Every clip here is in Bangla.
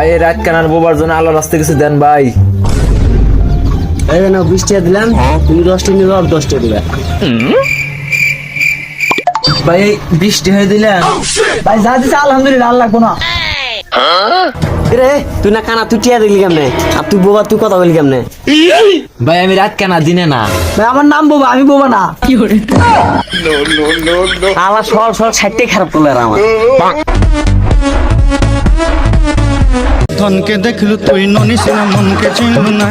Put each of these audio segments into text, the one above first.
ভাই এই রাত কানার বোবার জন্য আল্লাহ রাস্তা কিছু দেন ভাই? এই না বিশ টাকা দিলাম। তুমি দশটা নিবে আর দশটা দিবে। ভাই বৃষ্টি হয়ে দিলেন ভাই যা দিছে আলহামদুলিল্লাহ আল্লাহ কোনো রে তুই না কানা তুই টিয়া দিলি কেমনে? আর তুই বোবা তুই কথা বলি কেমনে? ভাই আমি রাত কানা দিনে না? ভাই আমার নাম বোবা আমি বোবা না। কি করে আমার সর সর সাইডটাই খারাপ করল আর আমার। ধনকে দেখলু তুই ননি সিনা মনকে চিনলু না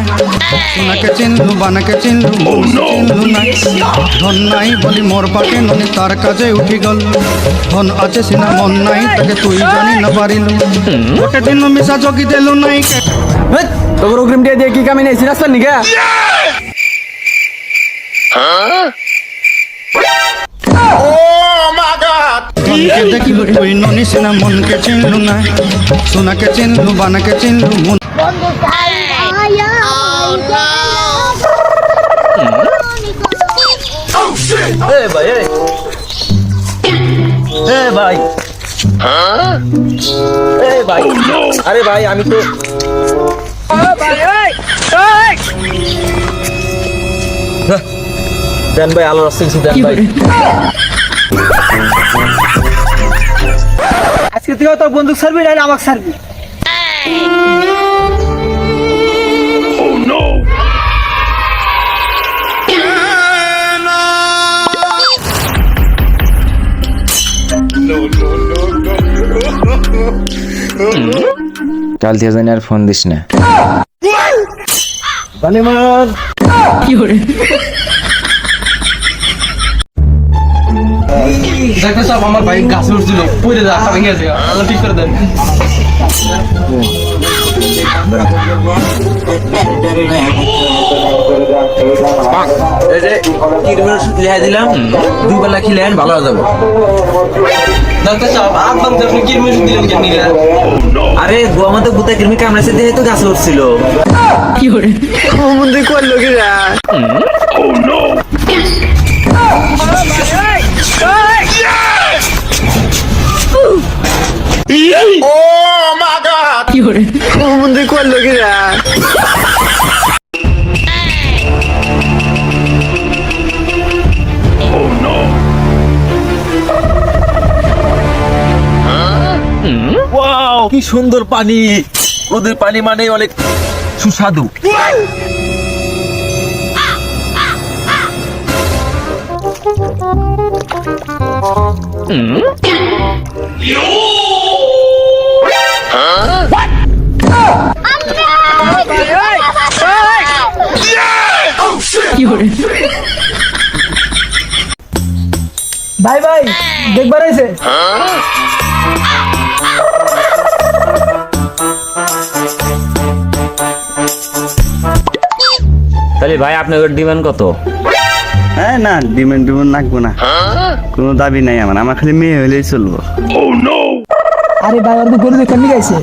সোনাকে চিনলু বানাকে চিনলু চিনলু না ধন নাই বলি মোর পাকে ননি তার কাজে উঠি গল। ধন আছে সিনা মন নাই তাকে তুই জানি না পারিলু। গোটে দিন মিশা জগি দেলু নাই। তোর অগ্রিম দিয়ে দিয়ে কি কামি নেই সিরাজতার নিকা? ধনকে দেখলু তুই ননি সিনা মনকে চিনলু না। সোনাকে চিনলু বানাকে চিনলু মন এ ভাই এ এ ভাই এ ভাই আরে ভাই আমি তো দেন ভাই। আল্লাহ রাস্তা দেন ভাই আজকে তুই তো বন্দুক সারবি না আমাকে সারবি কাল থেকে জানি আর ফোন দিস না। দেখো সব আমার ভাই গাছে উঠছিল পড়ে যা ভেঙে গেছে আল্লাহ ঠিক করে দেন। এই যে কিরমের ওষুধ লিখে দিলাম? দুই বেলা খেলেন ভালো হয়ে যাব। ডাক্তার সাহেব আর আপনি কি মেশিন দিলেন কেন আরে গোয়া মতো গুতা কিরমি কামড়াইছে দেখে তো গাছে উঠছিল মন্দির করল মন্দির করল কি রে ওয়াও কি সুন্দর পানি। ওদের পানি মানে অনেক সুস্বাদু। ভাই ভাই দেখবার আইছে তাহলে ভাই আপনার ডিমান্ড কত হ্যাঁ না ডিমেন্ড ডিমেন্ড রাখব না। কোনো দাবি নাই আমার আমার খালি মেয়ে হলেই চলবো। আরে ভাই ওর তো গরু দেখে নিয়ে গেছে।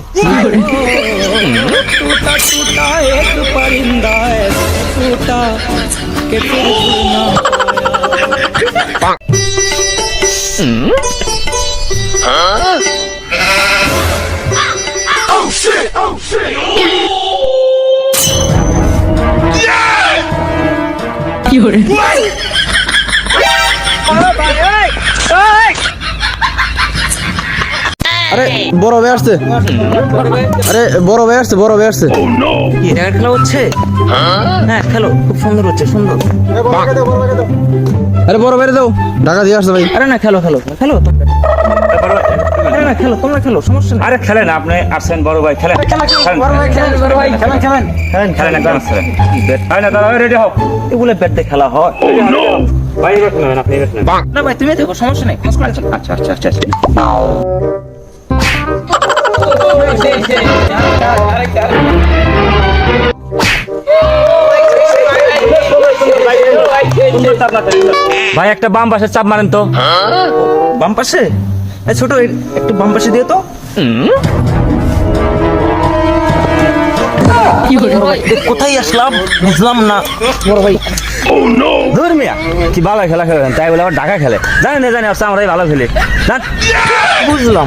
আরে বড় ভাই আসছে। আরে বড় ভাই আসছে বড় ভাই আসছে। কি এটা খেলা হচ্ছে? হ্যাঁ খেলো। খুব সুন্দর হচ্ছে সুন্দর। আরে বড় ভাই দাও ঢাকা দিয়ে আসছে ভাই। আরে না খেলো খেলো খেলো তোমরা। খেলো তোমরা খেলো সমস্যা নেই। আরে খেলেন আপনি আসছেন বড় ভাই খেলেন। খেলেন খেলেন একদম হয় না দাদা রেডি হোক এগুলো ব্যাট দিয়ে খেলা হয়। ভাই এবার নেবেন আপনি এবার নেবেন। না ভাই তুমি দেখো সমস্যা নেই। আচ্ছা আচ্ছা আচ্ছা আচ্ছা। ভাই একটা বাম পাশে চাপ মারেন তো। বাম পাশে? ছোট একটু বাম পাশে দিও তো। কোথায় আসলাম? বুঝলাম না। বড় ভাই ধর্মিয়া কি ভালো খেলা খেলেন তাই বলে আবার ঢাকা খেলে। জানি না জানি আসছে আমরাই ভালো খেলি। বুঝলাম।